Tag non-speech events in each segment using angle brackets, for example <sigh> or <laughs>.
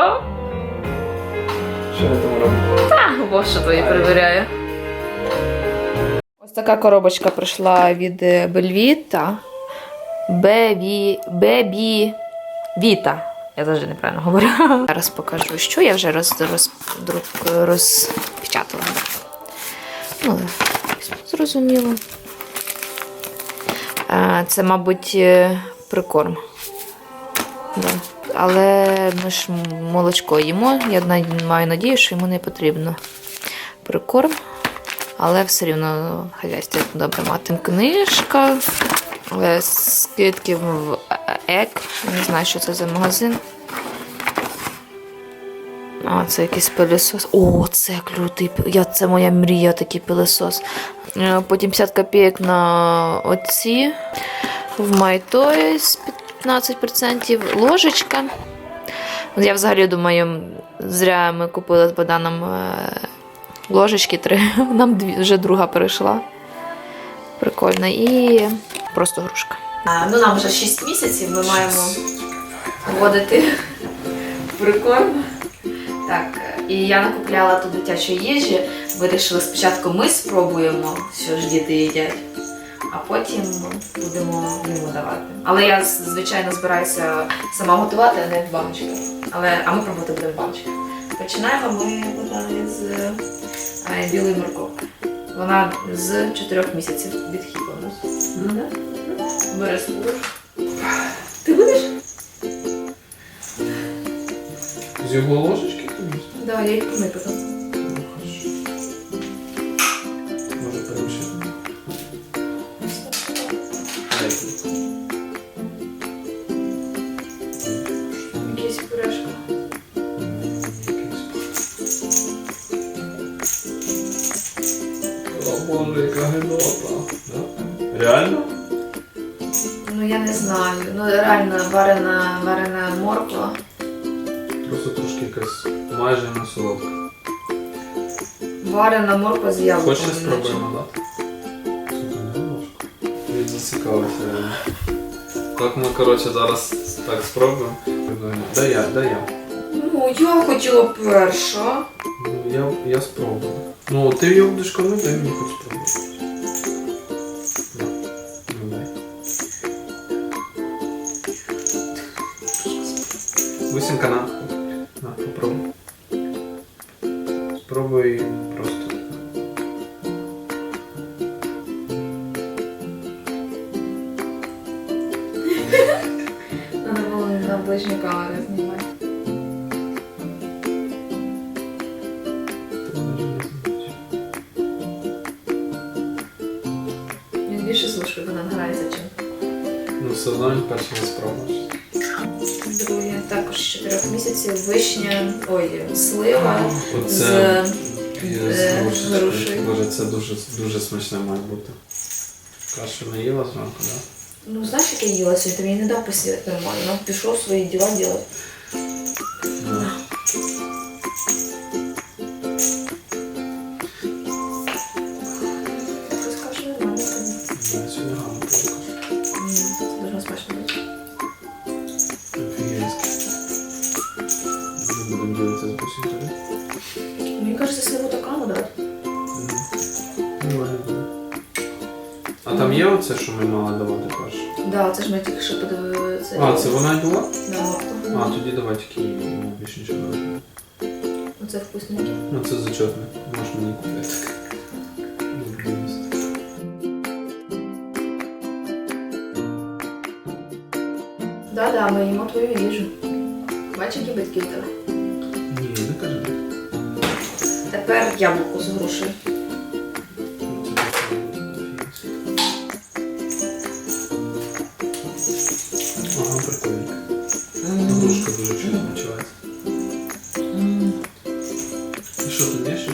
добавки. Що я там роблю? Та, що то я перевіряю. Ось така коробочка прийшла від е, Бельвіта. Бебі. Бебі. Віта. Я завжди неправильно говорю. <laughs> Зараз покажу, що я вже роз, роз, друк, розпечатала. Ну, зрозуміло. Е, Це, мабуть, е, прикорм. Да. Але ми ж молочко їмо. Я маю надію, що йому не потрібно прикорм. Але все рівно хазяйство добре мати. Книжка. е, Скидки в ЕК. Не знаю, що це за магазин. А, це якийсь пилесос. О, це лютий. Я, це моя мрія, такий пилесос. Е, Потім 50 копійок на оці. В MyToys 15%. Ложечка. Я взагалі думаю, зря ми купили з Богданом е, ложечки три. <laughs> Нам дві, вже друга перейшла. Прикольно. І просто грушка. А, ну нам вже 6 місяців, ми маємо вводити прикорм. Так, і я накупляла тут дитячої їжі. Вирішили спочатку ми спробуємо, що ж діти їдять, а потім будемо йому давати. Але я, звичайно, збираюся сама готувати, а не в баночках. Але, а ми пробувати будемо в баночках. Починаємо ми Богдан, з е, білої морковки. Вона з 4 місяців від хіба у нас. Бери. Ти будеш? З його ложечки комусь? Да, я їх помию потім. Боже, яка гидота. Да? Реально? Ну я не знаю. Ну реально варена, варена морква. Просто трошки якась майже не солодка. Варена морква з яблуком. Хочеш спробуємо дати? Він зацікавився. реально. Так ми, коротше, зараз так спробуємо. Дай я, дай я. Ну, я хотіла перша. Ну, я, я спробую. Ну, ти його будеш кормити, дай мені хоч спробувати. На, ну, дай. Висінка на. На, вона чим. Ну, все одно перший не спробуєш. Друге, також з 4 місяців вишня, ой, слива з Оце е, з грушею. Боже, це дуже, дуже смачне має бути. Кашу не їла зранку, так? Да? Ну, знаєш, як я їла сьогодні, ти мені не дав посідати нормально. Пішов свої діла робити. Бусинкою. Мені кажеться, сливу така. Ну, А там є оце, що ми мали давати перше? Да, це ж ми тільки що подивили це. А, це вона й була? Да. А, тоді давай тільки її, йому більше нічого не робимо. Оце вкусненьке. Ну це зачетне. Можеш мені купити. Люблю їсти. Да, да, ми їмо твою їжу. Бачиш, які батьки в тебе. Тепер яблуко з грушею. Ага, прикольненько. Грушка дуже чудово почувається. І що, ти мішаєш?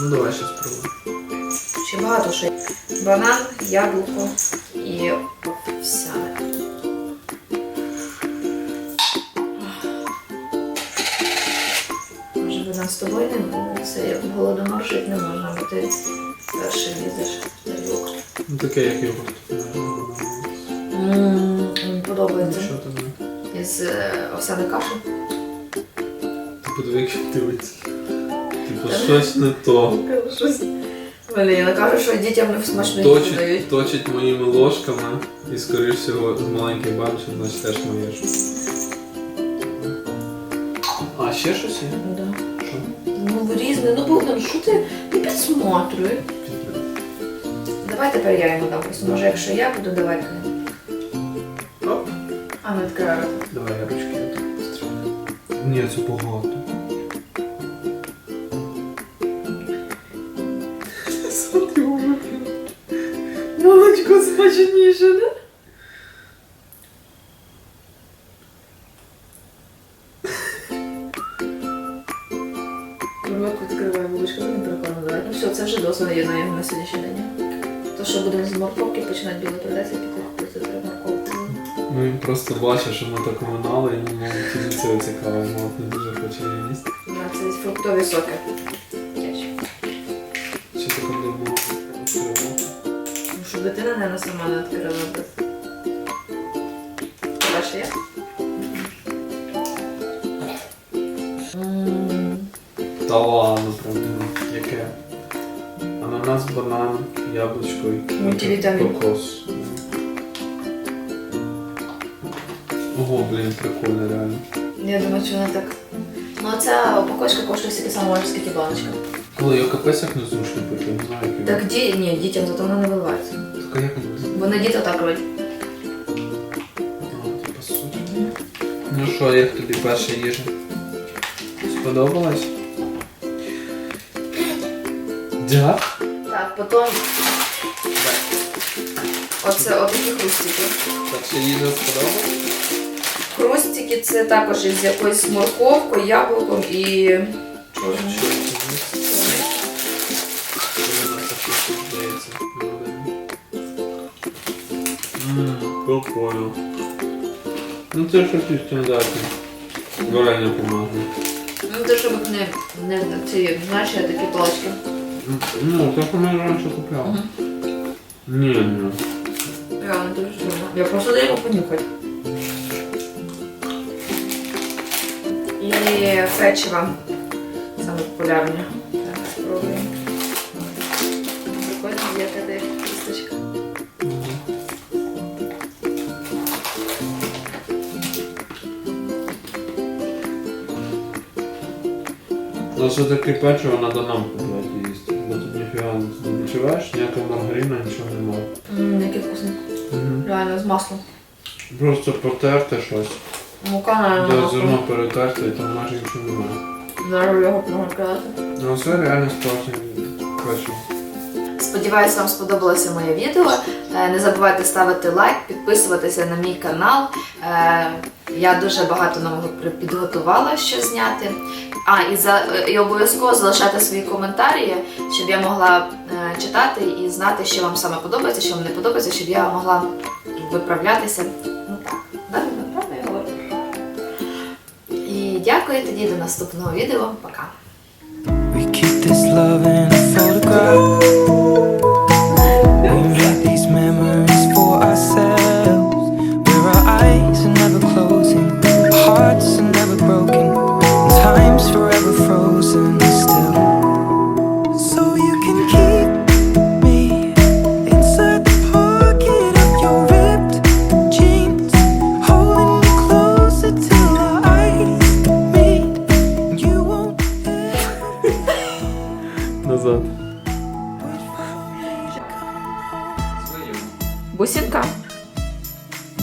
Ну давай ще спробуємо. Ще багато є. Банан, яблуко і не можна, бо ти перший лізеш в тарілку. Ну таке, як йогурт. мені подобається. Що там? Із е, овсяної каші. Ти подиви, як він дивиться. Типу, щось не то. <laughs> Щось. Блін, я кажу, що дітям не смачно їсти Точить, дають. точить моїми ложками і, скоріш всього, з маленьких баночок, значить теж моє. А, ще щось є? Да. Ну, різне. Ну, Богдан, що ти не підсмотрюй? Давай тепер я йому дам. Просто може, якщо я буду давати. Оп. А ну відкривай рот. Давай я ручки отак. Ні, це багато. Смотри, Молочко смачніше, да? Вже досить на на сьогоднішній день. То, що будемо з морковки починати біле придеться, піти купити треба морковку. Ну він просто бачить, що ми так минали, і йому тільки це цікаво, мов не дуже хоче її їсти. На це фруктові соки. Чи таке давно відкривав? Ну, щоб дитина, наверное, сама не відкрила би. Бачиш, я? Та ладно, правда. Яке? Ананас, банан, яблучко і Мультивітамін. кокос. Ого, блін, прикольно, реально. Я думаю, що вона так. Ну, а ця упаковочка коштує стільки само, скільки баночка. Коли я капець як незручно пити, я не знаю, як Так ді... ні, дітям зато вона не виливається. Так а як? Вони діти так роблять. А, типа суть. Ну що, як тобі перша їжа? Сподобалась? Да? Так, потім. Оце отакі хрустики. Так, Перша їжа сподобалась? Хрустики це також із якоюсь морковкою, яблуком і. чорним. Ммм, прикольно. Ну це щось стандартне. Варення помазане. Ну, те, щоб не, не ці, знаєш, я такі палочки. Ну, так ми раніше купляли. Ні, ні. Я не дуже сильно. Я просто даю його понюхати. І печиво. Саме популярне. Так, спробуємо. Прикольно, є така кісточка. Ну, все-таки печиво треба нам купляти відчуваєш, ніякого маргарина, нічого немає. Ммм, який вкусний. Реально, з маслом. Просто потерти щось. Мука, наверное, Де масло. зерно перетерти і там майже нічого немає. Зараз його помогати. Ну це реально справжнє печиво. Сподіваюсь, вам сподобалося моє відео. Е, Не забувайте ставити лайк, підписуватися на мій канал. Е, Я дуже багато нового при- підготувала, що зняти. А, і, за, і обов'язково залишайте свої коментарі, щоб я могла е, читати і знати, що вам саме подобається, що вам не подобається, щоб я могла виправлятися. Ну так. І дякую тоді до наступного відео. Пока.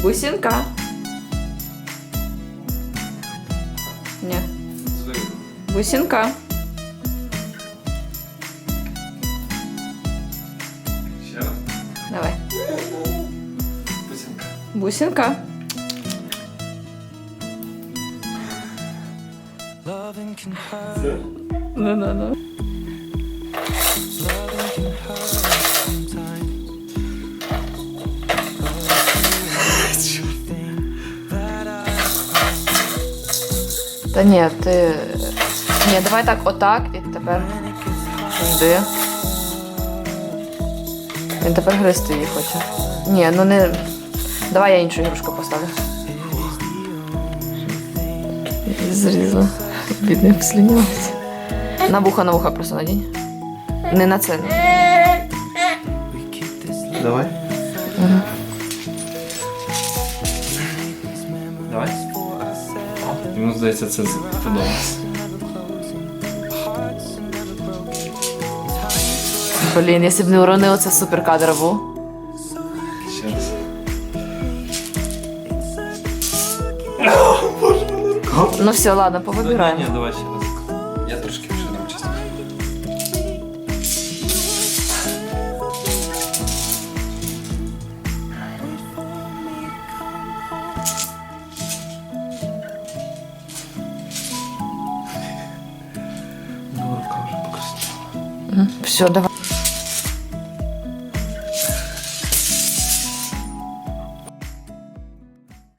Бусинка, Ні. бусинка. Давай. бусинка. Бусінка. Ну-ну-ну. Та ні, ти. Ні, давай так, отак, і тепер йди. Він тепер гризти її хоче. Ні, ну не. Давай я іншу ігрушку поставлю. Зрізала. Бідний послюнявся. На вуха, на вуха просто надінь. Не на це. This love Давай. Йому здається, це сподобалось. Блін, якщо б не уронила, це супер кадр був. Ще раз. Ну все, ладно, повибираємо. ні, давай ще раз. Все, давай.